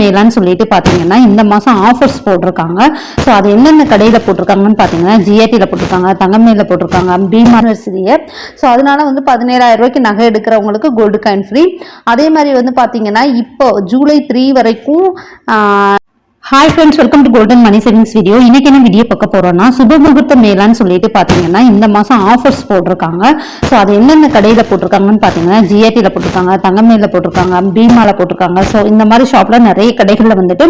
மேலான்னு சொல்லிட்டு பார்த்தீங்கன்னா இந்த மாதம் ஆஃபர்ஸ் போட்டிருக்காங்க. ஸோ அது என்னென்ன கடையில் போட்டிருக்காங்கன்னு பார்த்தீங்கன்னா ஜிஆர்டியில் போட்டிருக்காங்க தங்கமேல போட்டிருக்காங்க பீமா யூனிவர்சிட்டியை ஸோ அதனால வந்து பதினேழாயிரம் ரூபாய்க்கு நகை எடுக்கிறவங்களுக்கு கோல்டு காயின் ஃப்ரீ அதே மாதிரி வந்து பார்த்தீங்கன்னா இப்போ ஜூலை த்ரீ வரைக்கும் hi friends welcome to golden money savings video இன்னைக்கு என்ன வீடியோ பார்க்க போறோம்னா சுபமுகூர்த்த மேலான்னு சொல்லிட்டு பாத்தீங்கன்னா இந்த மாசம் ஆஃபர்ஸ் போட்டிருக்காங்க. ஸோ அது என்னென்ன கடையில் போட்டிருக்காங்கன்னு பாத்தீங்கன்னா ஜிஆர்டியில் போட்டிருக்காங்க தங்கமேல போட்டிருக்காங்க பீமால போட்டிருக்காங்க. ஸோ இந்த மாதிரி ஷாப்ல நிறைய கடைகளில் வந்துட்டு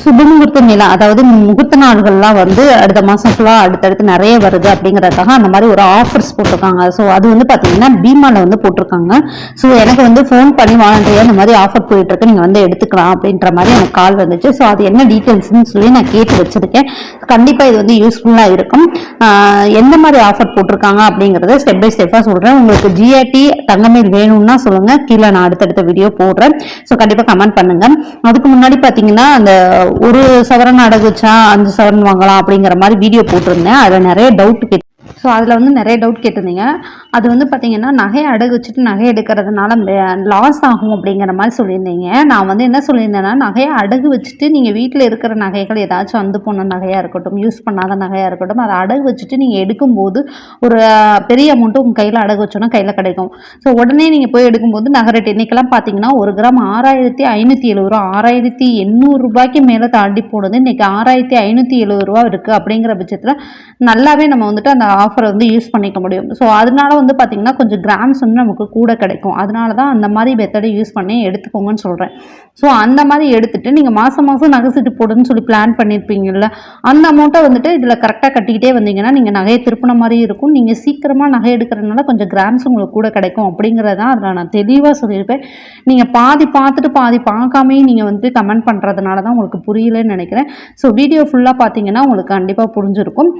சுபமுகூர்த்த நிலா அதாவது முகூர்த்த நாள்கள்லாம் வந்து அடுத்த மாதம் ஃபுல்லாக அடுத்தடுத்து நிறைய வருது அப்படிங்கிறதுக்காக அந்த மாதிரி ஒரு ஆஃபர்ஸ் போட்டிருக்காங்க. ஸோ அது வந்து பார்த்தீங்கன்னா பீமாவில் வந்து போட்டிருக்காங்க. ஸோ எனக்கு வந்து ஃபோன் பண்ணி வாலண்டியா இந்த மாதிரி ஆஃபர் போயிட்டுருக்கு நீங்கள் வந்து எடுத்துக்கலாம் அப்படின்ற மாதிரி எனக்கு கால் வந்துச்சு. ஸோ அது என்ன டீட்டெயில்ஸ்னு சொல்லி நான் கேட்டு வச்சுருக்கேன். கண்டிப்பாக இது வந்து யூஸ்ஃபுல்லாக இருக்கும். எந்த மாதிரி ஆஃபர் போட்டிருக்காங்க அப்படிங்கிறத ஸ்டெப் பை ஸ்டெப்பாக சொல்கிறேன் உங்களுக்கு ஜிஆர்டி தங்கமேல் வேணும்னா சொல்லுங்கள் கீழே நான் அடுத்தடுத்த வீடியோ போடுறேன். ஸோ கண்டிப்பாக கமெண்ட் பண்ணுங்கள் அதுக்கு முன்னாடி பார்த்தீங்கன்னா அந்த ஒரு சவரன் அடகுச்சா அஞ்சு சவரன் வாங்கலாம் அப்படிங்கிற மாதிரி வீடியோ போட்டிருந்தேன். அதில் நிறைய டவுட் கேட்டு ஸோ அதில் வந்து நிறைய டவுட் கேட்டிருந்தீங்க. அது வந்து பார்த்தீங்கன்னா நகையை அடகு வச்சுட்டு நகை எடுக்கிறதுனால லாஸ் ஆகும் அப்படிங்கிற மாதிரி சொல்லியிருந்தீங்க. நான் வந்து என்ன சொல்லியிருந்தேன்னா நகையை அடகு வச்சுட்டு நீங்கள் வீட்டில் இருக்கிற நகைகள் ஏதாச்சும் வந்து போன நகையாக இருக்கட்டும் யூஸ் பண்ணாத நகையாக இருக்கட்டும் அதை அடகு வச்சுட்டு நீங்கள் எடுக்கும்போது ஒரு பெரிய அமௌண்ட்டு உங்கள் கையில் அடகு வச்சோன்னா கையில் கிடைக்கும். ஸோ உடனே நீங்கள் போய் எடுக்கும்போது நகை ரேட் இன்னைக்கெல்லாம் பார்த்தீங்கன்னா ஒரு கிராம் ஆறாயிரத்தி ஐநூற்றி எழுபது ரூபா ஆறாயிரத்தி எண்ணூறு ரூபாய்க்கு மேலே தாண்டி போனது. இன்னைக்கு ஆறாயிரத்தி ஐநூற்றி எழுபது ரூபா இருக்குது அப்படிங்கிற பட்சத்தில் நல்லாவே நம்ம வந்துட்டு அந்த ஆஃபரை வந்து யூஸ் பண்ணிக்க முடியும். ஸோ அதனால வந்து பார்த்தீங்கன்னா கொஞ்சம் கிராம்ஸ் வந்து நமக்கு கூட கிடைக்கும். அதனால தான் அந்த மாதிரி மெத்தடை யூஸ் பண்ணி எடுத்துக்கோங்கன்னு சொல்கிறேன் ஸோ அந்த மாதிரி எடுத்துகிட்டு நீங்கள் மாதம் மாதம் நகை சீட்டு போடுன்னு சொல்லி பிளான் பண்ணியிருப்பீங்கல்ல அந்த அமௌண்ட்டை வந்துட்டு இதில் கரெக்டாக கட்டிக்கிட்டே வந்தீங்கன்னா நீங்கள் நகையை திருப்பின மாதிரி இருக்கும். நீங்கள் சீக்கிரமாக நகை எடுக்கிறதுனால கொஞ்சம் கிராம்ஸ் உங்களுக்கு கூட கிடைக்கும் அப்படிங்கிறதான் அதில் நான் தெளிவாக சொல்லியிருப்பேன். நீங்கள் பாதி பார்த்துட்டு பாதி பார்க்காமையும் நீங்கள் வந்து கமெண்ட் பண்ணுறதுனால தான் உங்களுக்கு புரியலன்னு நினைக்கிறேன். ஸோ வீடியோ ஃபுல்லாக பார்த்தீங்கன்னா உங்களுக்கு கண்டிப்பாக புரிஞ்சிருக்கும்.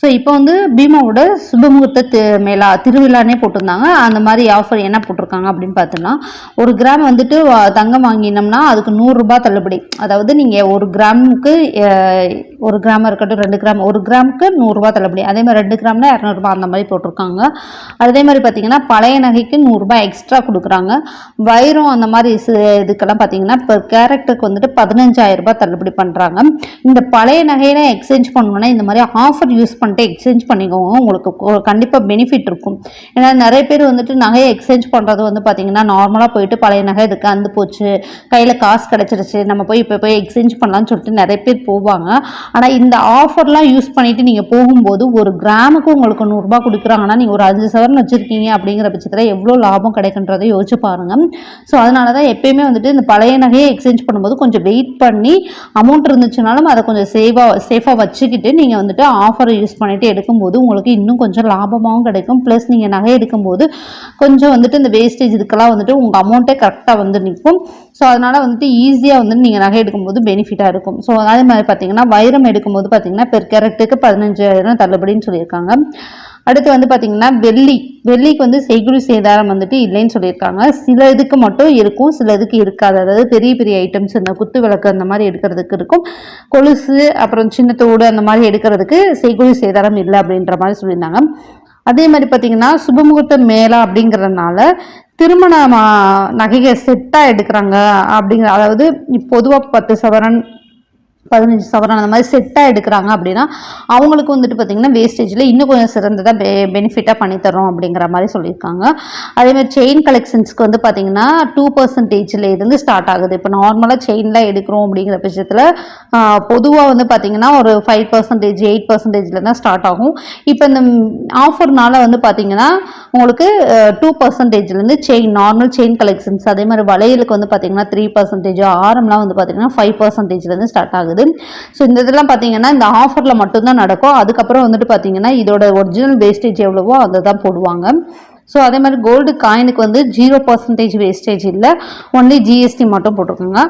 ஸோ இப்போ வந்து பீமாவோட சுபமுகூர்த்த மேலா திருவிழானே போட்டிருந்தாங்க. அந்த மாதிரி ஆஃபர் என்ன போட்டிருக்காங்க அப்படின்னு பார்த்தோன்னா ஒரு கிராம் வந்துட்டு தங்கம் வாங்கினோம்னா அதுக்கு நூறுரூபா தள்ளுபடி. அதாவது நீங்கள் ஒரு கிராமுக்கு ஒரு கிராம் இருக்கட்டும் ரெண்டு கிராம் ஒரு கிராமுக்கு நூறுரூவா தள்ளுபடி. அதே மாதிரி ரெண்டு கிராம்னா இரநூறுபா அந்த மாதிரி போட்டிருக்காங்க. அதே மாதிரி பார்த்தீங்கன்னா பழைய நகைக்கு நூறுரூபா எக்ஸ்ட்ரா கொடுக்குறாங்க. வைரம் அந்த மாதிரி சி- இதுக்கெல்லாம் பார்த்தீங்கன்னா இப்போ கேரக்டருக்கு வந்துட்டு பதினஞ்சாயிரம் ரூபாய் தள்ளுபடி பண்ணுறாங்க இந்த பழைய நகையில எக்ஸ்சேஞ்ச் பண்ணணும்னா இந்த மாதிரி ஆஃபர் யூஸ் பண்ணிட்டு எக்ஸ்சேஞ்ச் பண்ணிக்கோங்க. உங்களுக்கு கண்டிப்பாக பெனிஃபிட் இருக்கும். ஏன்னா நிறைய பேர் வந்துட்டு நகையை எக்ஸ்சேஞ்ச் பண்ணுறது வந்து பார்த்தீங்கன்னா நார்மலாக போயிட்டு பழைய நகை இதுக்கு அந்து போச்சு கையில் காசு கிடச்சிருச்சு நம்ம போய் இப்போ போய் எக்ஸ்சேஞ்ச் பண்ணலாம்னு சொல்லிட்டு நிறைய பேர் போவாங்க. ஆனால் இந்த ஆஃபர்லாம் யூஸ் பண்ணிவிட்டு நீங்கள் போகும்போது ஒரு கிராமுக்கு உங்களுக்கு நூறுரூபா கொடுக்குறாங்கன்னா நீங்கள் ஒரு அஞ்சு சவரன் வச்சுருக்கீங்க அப்படிங்கிற பட்சத்தில் எவ்வளோ லாபம் கிடைக்குன்றதை யோசிச்சு பாருங்கள் ஸோ அதனால தான் எப்பயுமே வந்துட்டு இந்த பழைய நகையை எக்ஸ்சேஞ்ச் பண்ணும்போது கொஞ்சம் வெயிட் பண்ணி அமௌண்ட் இருந்துச்சுனாலும் அதை கொஞ்சம் சேஃபாக சேஃபாக வச்சுக்கிட்டு நீங்கள் வந்துட்டு ஆஃபரை யூஸ் பண்ணிவிட்டு எடுக்கும்போது உங்களுக்கு இன்னும் கொஞ்சம் லாபமாகவும் கிடைக்கும். ப்ளஸ் நீங்கள் நகை எடுக்கும்போது கொஞ்சம் வந்துட்டு இந்த வேஸ்டேஜ் இதுக்கெல்லாம் வந்துட்டு உங்கள் அமௌண்ட்டே கரெக்டாக வந்து நிற்கும். ஸோ அதனால் வந்துட்டு ஈஸியாக வந்துட்டு நீங்கள் நகை எடுக்கும்போது பெனிஃபிட்டாக இருக்கும். ஸோ அதே மாதிரி பார்த்தீங்கன்னா வைரம் எடுக்கும்போது பார்த்தீங்கன்னா பெர் கேரட்டுக்கு பதினஞ்சாயிரம் தள்ளுபடின்னு சொல்லியிருக்காங்க. அடுத்து வந்து பார்த்தீங்கன்னா வெள்ளி. வெள்ளிக்கு வந்து செய்குறி சேதாரம் வந்துட்டு இல்லைன்னு சொல்லியிருக்காங்க. சில இதுக்கு மட்டும் இருக்கும் சில இதுக்கு இருக்காது. அதாவது பெரிய பெரிய ஐட்டம்ஸ் இந்த குத்து விளக்கு அந்த மாதிரி எடுக்கிறதுக்கு இருக்கும். கொலுசு அப்புறம் சின்ன தோடு அந்த மாதிரி எடுக்கிறதுக்கு செய்குறி சேதாரம் இல்லை அப்படின்ற மாதிரி சொல்லியிருந்தாங்க. அதே மாதிரி பார்த்தீங்கன்னா சுபமுகூர்த்த மேளா அப்படிங்கிறதுனால திருமண நகையை செட்டாக எடுக்கிறாங்க அப்படிங்கிற அதாவது பொதுவாக பத்து சவரன் பதினஞ்சு சவரன் அந்த மாதிரி செட்டாக எடுக்கிறாங்க அப்படின்னா அவங்களுக்கு வந்துட்டு பார்த்திங்கன்னா வேஸ்டேஜில் இன்னும் கொஞ்சம் சிறந்ததாக பெ பெனிஃபிட்டாக பண்ணித்தரோம் அப்படிங்கிற மாதிரி சொல்லியிருக்காங்க. அதேமாதிரி செயின் கலெக்ஷன்ஸ்க்கு வந்து பார்த்திங்கன்னா டூ பர்சன்டேஜில் இருந்து ஸ்டார்ட் ஆகுது. இப்போ நார்மலாக செயின்லாம் எடுக்கிறோம் அப்படிங்கிற பட்சத்தில் பொதுவாக வந்து பார்த்திங்கன்னா ஒரு ஃபைவ் பர்சன்டேஜ் எயிட் பர்சன்டேஜில் தான் ஸ்டார்ட் ஆகும். இப்போ இந்த ஆஃபர்னால வந்து பார்த்திங்கன்னா உங்களுக்கு டூ பர்சன்டேஜ்லேருந்து செயின் நார்மல் செயின் கலெக்ஷன்ஸ் அதே மாதிரி வளையலுக்கு வந்து பார்த்திங்கன்னா த்ரீ பர்சன்டேஜ் ஆரம்லாம் வந்து பார்த்திங்கன்னா ஃபைவ் பர்சன்டேஜ்லேருந்து ஸ்டார்ட் ஆகுது. ஸோ இந்த இதெல்லாம் பார்த்தீங்கன்னா இந்த ஆஃபரில் மட்டும்தான் நடக்கும். அதுக்கப்புறம் வந்துட்டு பார்த்தீங்கன்னா இதோட ஒரிஜினல் வேஸ்டேஜ் எவ்வளவோ அதை தான் போடுவாங்க. ஸோ அதே மாதிரி கோல்டு காயினுக்கு வந்து ஜீரோ பர்சன்டேஜ் வேஸ்டேஜ் இல்லை. ஒன்லி ஜிஎஸ்டி மட்டும் போட்டிருக்கோங்க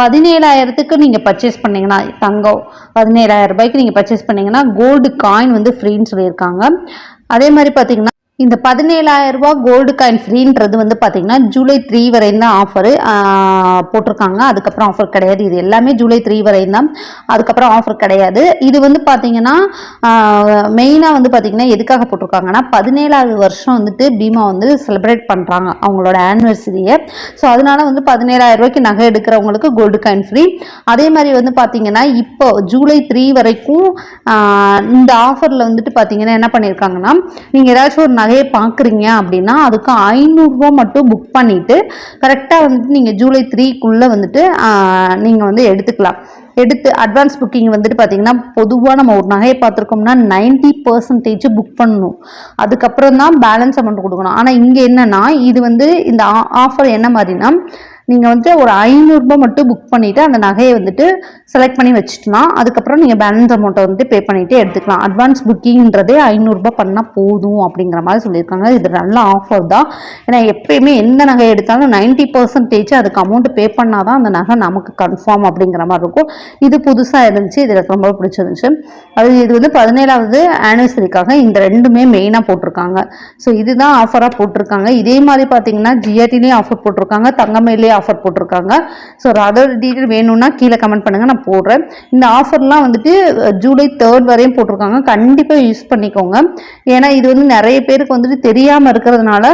பதினேழாயிரத்துக்கு நீங்கள் பர்ச்சேஸ் பண்ணிங்கன்னா தங்கம் பதினேழாயிரம் ரூபாய்க்கு நீங்கள் பர்ச்சேஸ் பண்ணிங்கன்னா கோல்டு காயின் வந்து ஃப்ரீன்னு சொல்லியிருக்காங்க. அதே மாதிரி பார்த்தீங்கன்னா இந்த பதினேழாயிரம் ரூபா கோல்டு காயின் ஃப்ரீன்றது வந்து பார்த்தீங்கன்னா ஜூலை த்ரீ வரையும் தான் ஆஃபரு போட்டிருக்காங்க. அதுக்கப்புறம் ஆஃபர் கிடையாது. இது எல்லாமே ஜூலை த்ரீ வரையும் தான் அதுக்கப்புறம் ஆஃபர் கிடையாது. இது வந்து பார்த்தீங்கன்னா மெயினாக வந்து பார்த்தீங்கன்னா எதுக்காக போட்டிருக்காங்கன்னா பதினேழாவது வருஷம் வந்துட்டு பீமா வந்து செலிப்ரேட் பண்ணுறாங்க அவங்களோட ஆனிவர்சரியை ஸோ அதனால வந்து பதினேழாயிரம் ரூபாய்க்கு நகை எடுக்கிறவங்களுக்கு கோல்டு காயின் ஃப்ரீ அதே மாதிரி வந்து பார்த்தீங்கன்னா இப்போ ஜூலை த்ரீ வரைக்கும் இந்த ஆஃபரில் வந்துட்டு பார்த்தீங்கன்னா என்ன பண்ணியிருக்காங்கன்னா நீங்கள் ஏதாச்சும் ஒரு நகையை பார்க்குறீங்க அப்படின்னா அதுக்கு ஐநூறுரூவா மட்டும் புக் பண்ணிவிட்டு கரெக்டாக வந்துட்டு நீங்கள் ஜூலை த்ரீக்குள்ளே வந்துட்டு நீங்கள் வந்து எடுத்துக்கலாம். எடுத்து அட்வான்ஸ் புக்கிங் வந்துட்டு பார்த்தீங்கன்னா பொதுவாக நம்ம ஒரு நகையை பார்த்துருக்கோம்னா நைன்டி பர்சன்டேஜ் புக் பண்ணணும். அதுக்கப்புறம் தான் பேலன்ஸ் அமௌண்ட் கொடுக்கணும். ஆனால் இங்கே என்னென்னா இது வந்து இந்த ஆஃபர் என்ன மாதிரினா நீங்கள் வந்து ஒரு ஐநூறுரூபா மட்டும் புக் பண்ணிவிட்டு அந்த நகையை வந்துட்டு செலக்ட் பண்ணி வச்சுக்கலாம் அதுக்கப்புறம் நீங்கள் பேலன்ஸ் அமௌண்ட்டை வந்துட்டு பே பண்ணிவிட்டு எடுத்துக்கலாம். அட்வான்ஸ் புக்கிங்கிறதே ஐநூறுரூபா பண்ணால் போதும் அப்படிங்கிற மாதிரி சொல்லியிருக்காங்க. இது நல்ல ஆஃபர் தான். ஏன்னா எப்பயுமே எந்த நகை எடுத்தாலும் நைன்ட்டி பர்சன்டேஜ் அதுக்கு அமௌண்ட் பே பண்ணால் தான் அந்த நகை நமக்கு கன்ஃபார்ம் அப்படிங்கிற மாதிரி இருக்கும். இது புதுசாக இருந்துச்சு. இது எனக்கு ரொம்ப பிடிச்சிருந்துச்சு. அது இது வந்து பதினேழாவது ஆனிவர்சரிக்காக இந்த ரெண்டுமே மெயினாக போட்டிருக்காங்க. ஸோ இதுதான் ஆஃபராக போட்டிருக்காங்க. இதே மாதிரி பார்த்தீங்கன்னா ஜிஆர்டிலேயும் ஆஃபர் போட்டிருக்காங்க. தங்கமேலேயே ஆஃபர் போட்டிருக்காங்க. ஸோ அதோட டீட்டெயில் வேணும்னா கீழே கமெண்ட் பண்ணுங்கள் நான் போடுறேன். இந்த ஆஃபர்லாம் வந்துட்டு ஜூலை தேர்ட் வரையும் போட்டிருக்காங்க. கண்டிப்பாக யூஸ் பண்ணிக்கோங்க. ஏன்னா இது வந்து நிறைய பேருக்கு வந்துட்டு தெரியாமல் இருக்கிறதுனால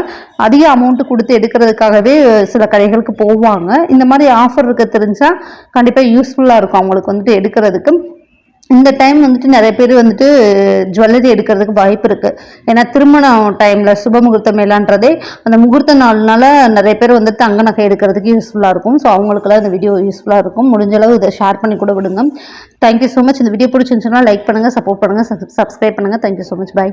அதிக அமௌண்ட்டு கொடுத்து எடுக்கிறதுக்காகவே சில கடைகளுக்கு போவாங்க. இந்த மாதிரி ஆஃபர் இருக்க தெரிஞ்சால் கண்டிப்பாக யூஸ்ஃபுல்லாக இருக்கும் அவங்களுக்கு வந்துட்டு எடுக்கிறதுக்கு. இந்த டைம் வந்துட்டு நிறைய பேர் வந்துட்டு ஜுவல்லரி எடுக்கிறதுக்கு வாய்ப்பு இருக்கு. ஏன்னா திருமணம் டைம்ல சுப முகூர்த்தம் மேலான்றதே அந்த முகூர்த்த நாள்னால நிறைய பேர் வந்து தங்க நகை எடுக்கிறதுக்கு யூஸ்ஃபுல்லாக இருக்கும். ஸோ அவங்களுக்குலாம் இந்த வீடியோ யூஸ்ஃபுல்லாக இருக்கும். முடிஞ்ச அளவு இதை ஷேர் பண்ணி கூட விடுங்க. தேங்க்யூ ஸோ மச் இந்த வீடியோ பிடிச்சிருந்துச்சுன்னா லைக் பண்ணுங்க சப்போர்ட் பண்ணுங்க சப்ஸ்கிரைப் பண்ணுங்க. Thank you so much bye